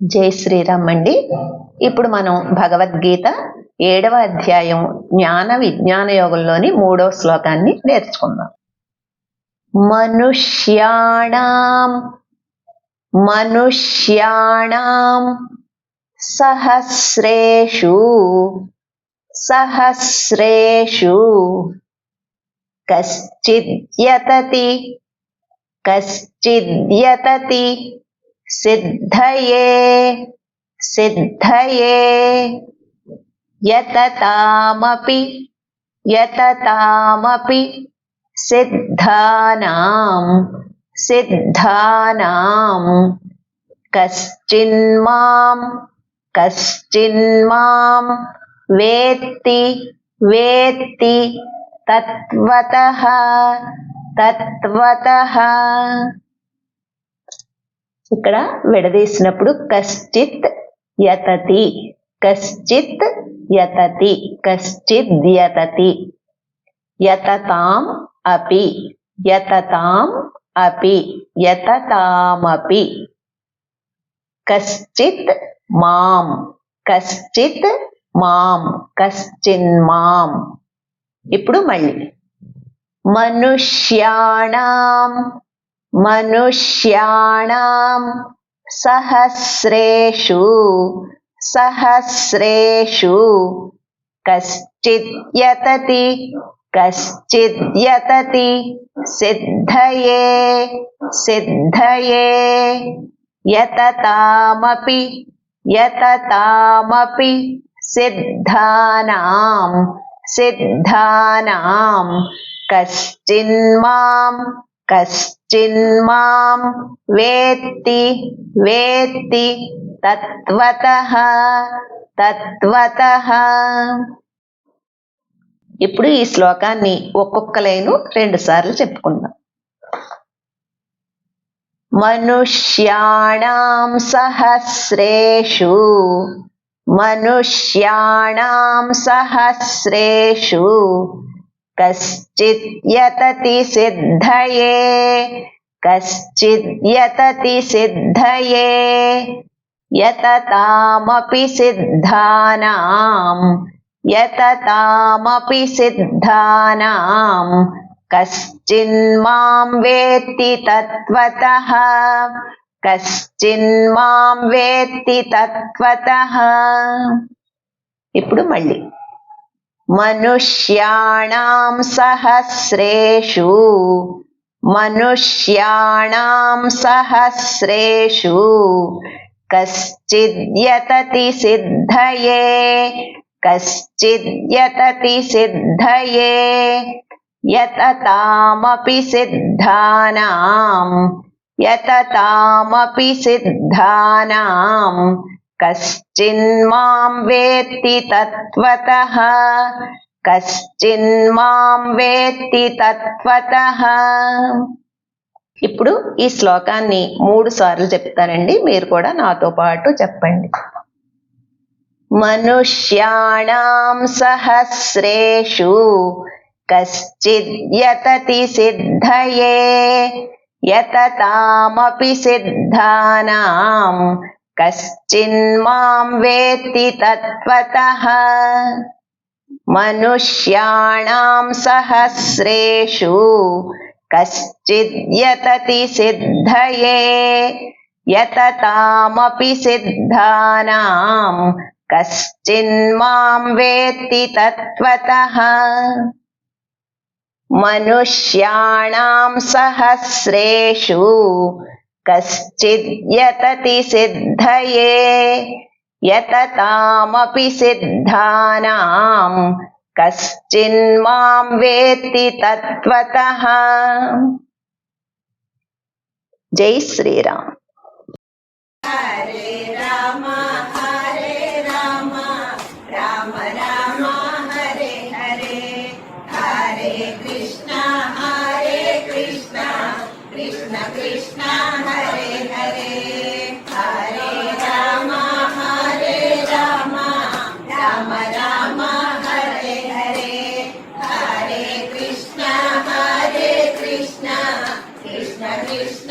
జై శ్రీరామ్ అండి. ఇప్పుడు మనం భగవద్గీత ఏడవ అధ్యాయం జ్ఞాన విజ్ఞాన యోగంలోని మూడవ శ్లోకాన్ని నేర్చుకుందాం. మనుష్యాణం మనుష్యాణం సహస్రేషు సహస్రేషు కశ్చిద్యతతి కశ్చిద్యతతి सिद्धये सिद्धये। यततामपि यततामपि सिद्धानां सिद्धानां। कश्चिन्मां कश्चिन्मां वेत्ति वेत्ति तत्वतः तत्वतः ఇక్కడ విడదీసినప్పుడు కశ్చిత్ యతతి కశ్చిత్ యతతి కశ్చిద్ యతతి. యతతాం అపి యతతాం అపి యతతామపి. కశ్చిత్ మాం కశ్చిత్ మాం కశ్చిన్మాం ఇప్పుడు మళ్ళీ. మనుష్యాణం मनुष्याणां सहस्रेषु सहस्रेषु कश्चिद्यतति कश्चिद्यतति सिद्धये सिद्धये यततामपि यततामपि सिद्धानां सिद्धानां कश्चिन्मां కశ్చిన్మాం వేత్తి వేత్తి తత్వత తత్వత ఇప్పుడు ఈ శ్లోకాన్ని ఒక్కొక్క లైను రెండు సార్లు చెప్పుకుందాం. మనుష్యాణం సహస్రేషు మనుష్యాణం సహస్రేషు కశ్చిద్యతతి సిద్ధయే కశ్చిద్యతతి సిద్ధయే యతతామపి సిద్ధానాం యతతామపి సిద్ధానాం కశ్చిన్మాం వేత్తి తత్వతః కశ్చిన్మాం వేత్తి తత్వతః ఇప్పుడు మళ్ళీ मनुष्याणां सहस्रेषु मनुष्याणां सहस्रेषु कश्चिद्यतति सिद्धये कश्चिद्यतति सिद्धये यततामपि सिद्धानां यततामपि सिद्धानां కశ్చిన్మాం వేత్తి తత్వత కశ్చిన్మాం వేత్తి తత్వత ఇప్పుడు ఈ శ్లోకాన్ని మూడు సార్లు చెప్తానండి. మీరు కూడా నాతో పాటు చెప్పండి. మనుష్యాణం సహస్రేషు కశ్చిద్యతతి సిద్ధయే యతతామపి సిద్ధానాం कश्चिन्मां वेत्ति तत्त्वतः। मनुष्याणां सहस्रेषु कश्चिद्यतति सिद्धये यततामपि सिद्धानां कश्चिन्मां वेत्ति तत्त्वतः। मनुष्याणां सहस्रेषु कश्चिद्यतति सिद्धये यततामपि सिद्धानाम् कश्चिन्मां वेत्ति तत्त्वतः। जय श्रीराम। हरे रामा। Thank you.